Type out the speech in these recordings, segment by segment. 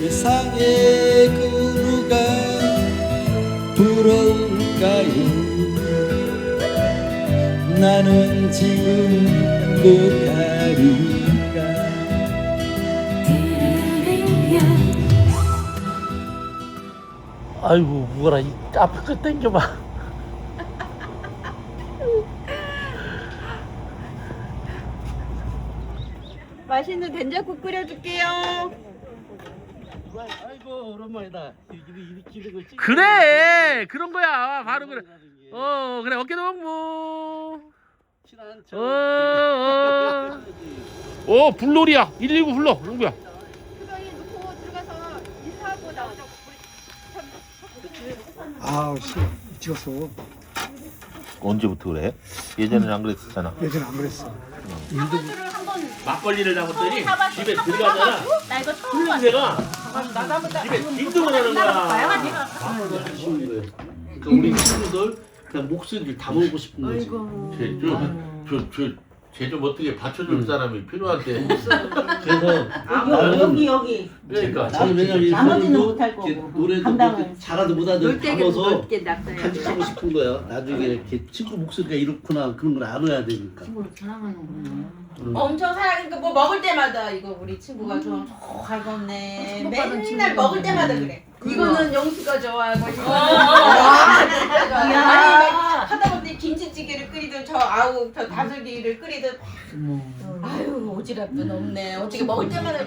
세상에 그 누가 부러울까요 나는 지금 꼭하니까 아이고 무거라 이 앞에 거 당겨봐 맛있는 된장국 끓여줄게요. 아이고 오랜만이다. 그래 그런 거야. 바로 그래. 어 그래. 어깨 동무 어, 어. 어 불놀이야. 119 불러. 나오자. 아우 씨. 미쳤어. 언제부터 그래? 예전에는 안 그랬었잖아. 예전에 안 그랬어. 막걸리를 담았더니 집에 들어가잖아. 나 이거 처음 술 냄새가 집에 빈둥을 하는 거야. 그러니까 우리 친구들 그냥 목소리를 다 모으고 싶은 거지 쟤 좀 어떻게 받쳐줄 사람이 필요한데. 그래서 여기 여기 그러니까 나는 왜냐면 나머지는 이분도 못할 거고. 이렇게 노래도 감당을. 그렇게 잘하도 못하도 담아서 넓게. 간직하고 싶은 거야. 나중에 이렇게 친구 목소리가 이렇구나 그런 걸 알아야 되니까. 엄청 사랑하니까 뭐 먹을 때마다 이거 우리 친구가 좀 갈겁네 맨날 먹을 때마다 그래 이거는 영수가 좋아하고 이거는 진짜 좋아해. 아니 막 하다 보니 김치찌개를 끓이든 저 아우 저 다슬기를 끓이든. 아유 오지랖도 없네. 어떻게 먹을 때마다.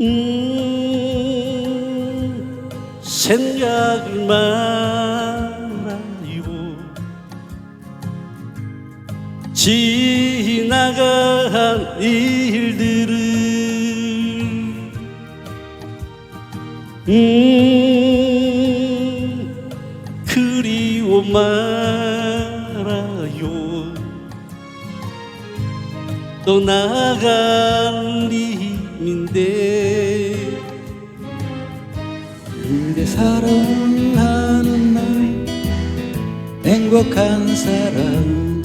음, 생각이 많아요. 지나간 일들을 음, 그리워 말아요. 또 나갈 님인데 그대 사랑하는 날 행복한 사랑.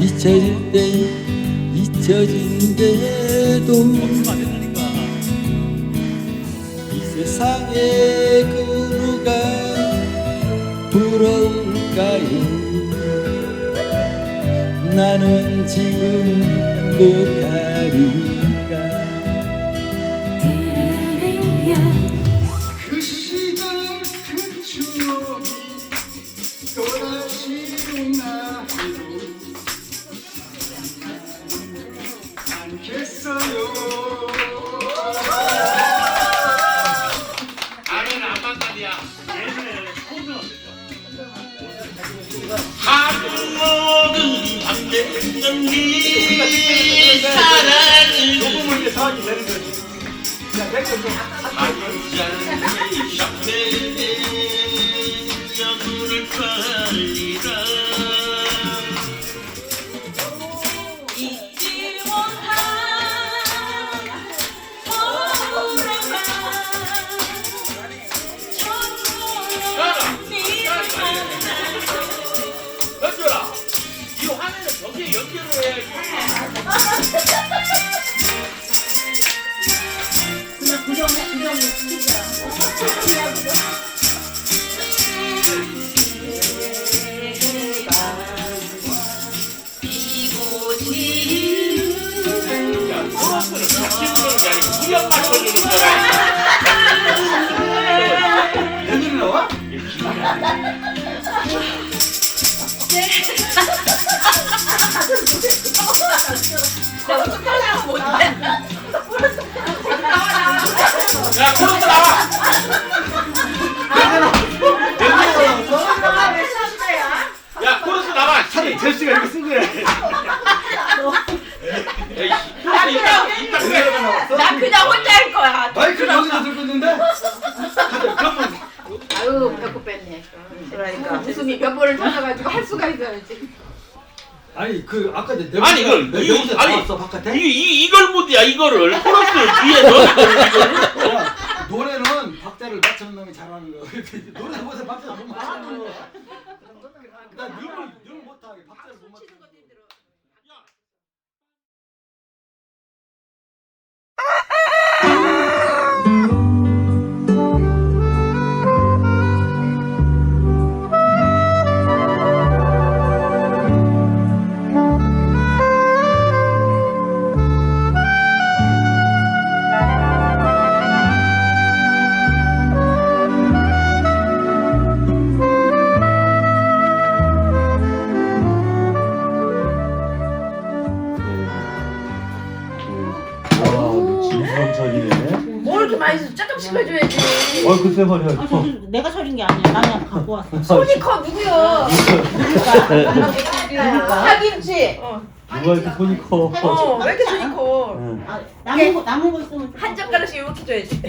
잊혀질 때 잊혀진대도. 이 세상에 그 누가 부러울까요? 나는 지금 꼭하니 Sarah. 야, 코러스 나와. 야, 코러스 나와. 차라리 제시가 이렇게 쓴 거야. 에이, 코러스 이따 이따 그래. 나 그냥 혼자 할 거야 마이크 여기다 들고 있는데 아유 배꼽 뺐네. 웃음이 몇 번을 터져가지고 할 수가 있어야지. 아니 그 아까 내 아니 이걸 내 이, 아니 나왔어 바깥에? 이, 이 이걸 못이야 이거를. 코러스 뒤에 이거를. 야, 노래는 박자를 맞추는 놈이 잘하는 거야 노래보다 박자를 못 맞추는 거야. 나늘 줘? 조금씩 해줘야지. 어 글쎄 말이야. 아, 저, 내가 설인 게 아니야. 나는 갖고 왔어. 손이 커 누구야? 파김치. 누가 이렇게 손이 커? 어, 왜 이렇게 손이 커? 응. 아, 남은 거 남은 거 있으면 한 젓가락씩 이렇게 줘야지.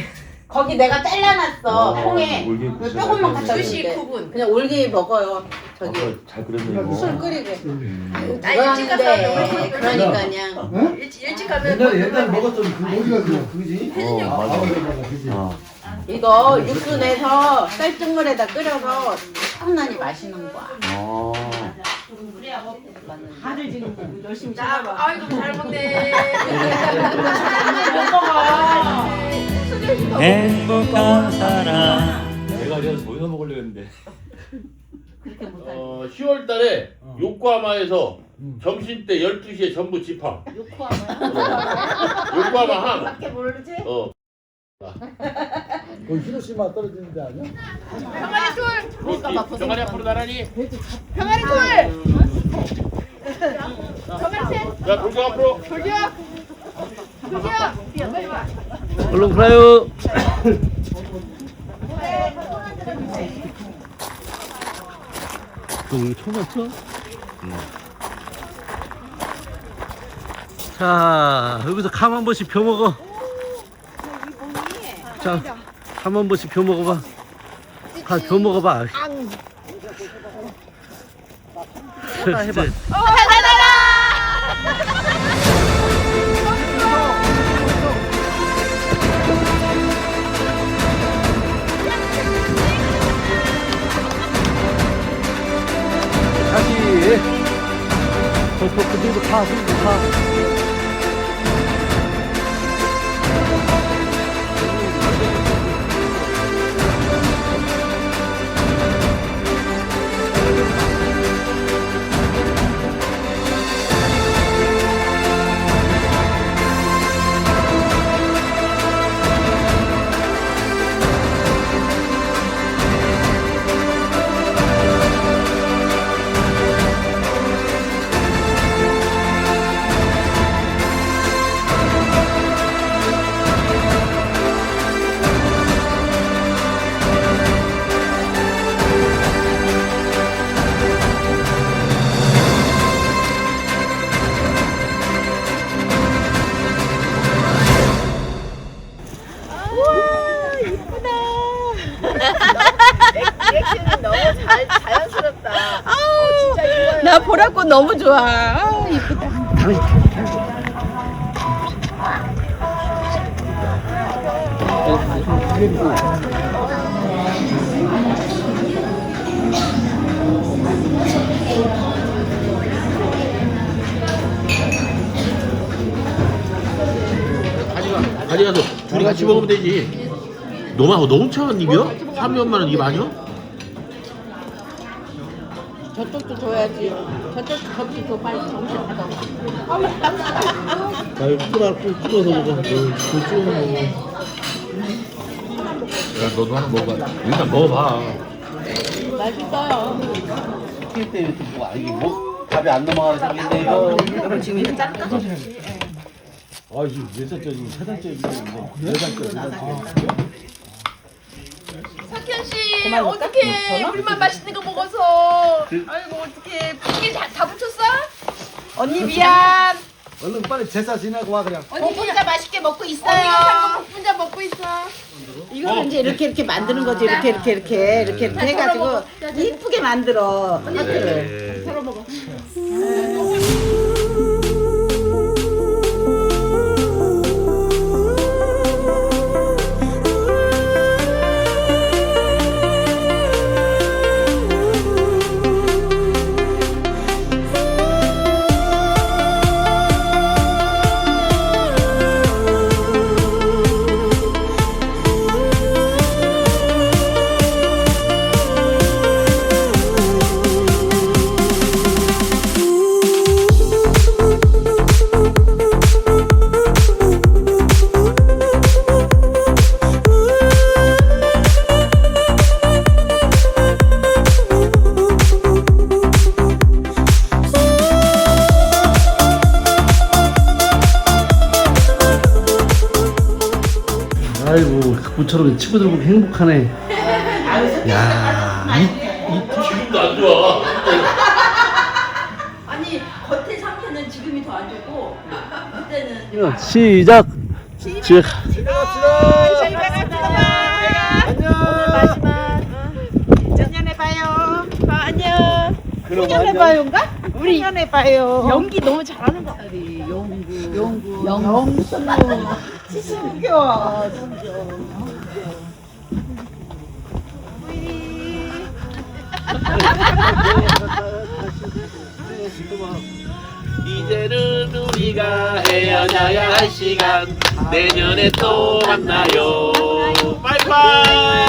거기 내가 잘라놨어. 어, 통에 올게 그 구슬 조금만. 갖다 주시 줄게. 구분. 그냥 올게 먹어요. 저기 아까 잘 그렸네 이거. 술 끓이게. 아 일찍 가서 그런데 그러니까 그냥 일찍 일찍 가면 옛날에 옛날에 먹었던 그 어디가 그 그지? 어 맞아. 그지? 어. 이거 육수 내서 쌀뜨물에다 끓여서 엄나니 마시는 거야. 어. 다들 지금 열심히 자, 찾아봐. 아이고 잘 먹네. 행복한 사람 내가 그래서 저기서 먹으려고 했는데. 그렇게. 어, 10월 달에 요코하마에서 점심 때 12시에 전부 집합. 요코하마 항. 밖에 모르지? 어. 그 히로시마 떨어지는 데 아니야? 병아리 술. 병아리 앞으로 나란히. 병아리 술. 자, 돌격 앞으로. 돌려. 돌려. 빨리 와. 얼른 가요. 여기 처음 왔죠? 자, 여기서 감 한 번씩 펴 먹어. 자, 감 한 번씩 펴 먹어봐. 가, 펴 먹어봐. 해봐, 해봐. 저, 저, 그 정도 파, 그 정도 잘 자연스럽다. 어, 진짜 좋아요. 나 보라꽃 너무 좋아. 아, 이쁘다. 가져가. 가져가서 둘이 같이 먹으면 되지. 너만 너무 차원? 3위 엄마는 입 아니야? 저쪽도 줘야지. 저쪽 접시 줘 빨리 정신 받아. 나 이거 꾹 찍어서 먹어. 그 찍어 먹어. 야, 너도 하나 먹어봐. 일단 먹어봐. 맛있어요. 시킬 때 이렇게 뭐 아, 이게 뭐 답이 안 넘어가는 생긴데 이거. 아 지금 몇 살짜리 지금 세 살짜리 네 살짜리 네 어떻게 우리만 맛있는 거 먹어서 아이고 어떻게 이게 다, 다 붙였어? 언니 미안. 얼른 빨리 제사 지내고 와 그냥. 언니 혼자 맛있게 먹고 있어요. 언니 혼자 먹고 있어. 이거 이제 이렇게 이렇게 만드는 거지. 이렇게 이렇게 이렇게 이렇게 이렇게 해가지고 이쁘게 만들어. 하트를. 덜어 먹어. 모처럼 친구들 보고 행복하네. 야, 이, 지금도 안 좋아. 아니 겉의 상태는 지금이 더 안 좋고 그때는 이 시작. 시작. 작년에 봐요. 안녕. 작년에 봐요인가? 우리 작년에 봐요. 연기 너무 잘하는 거 같아. 영구. 영구. 영구. 웃겨. 이제는 우리가 헤어져야 할 시간. 내년에 또 만나요. 바이바이.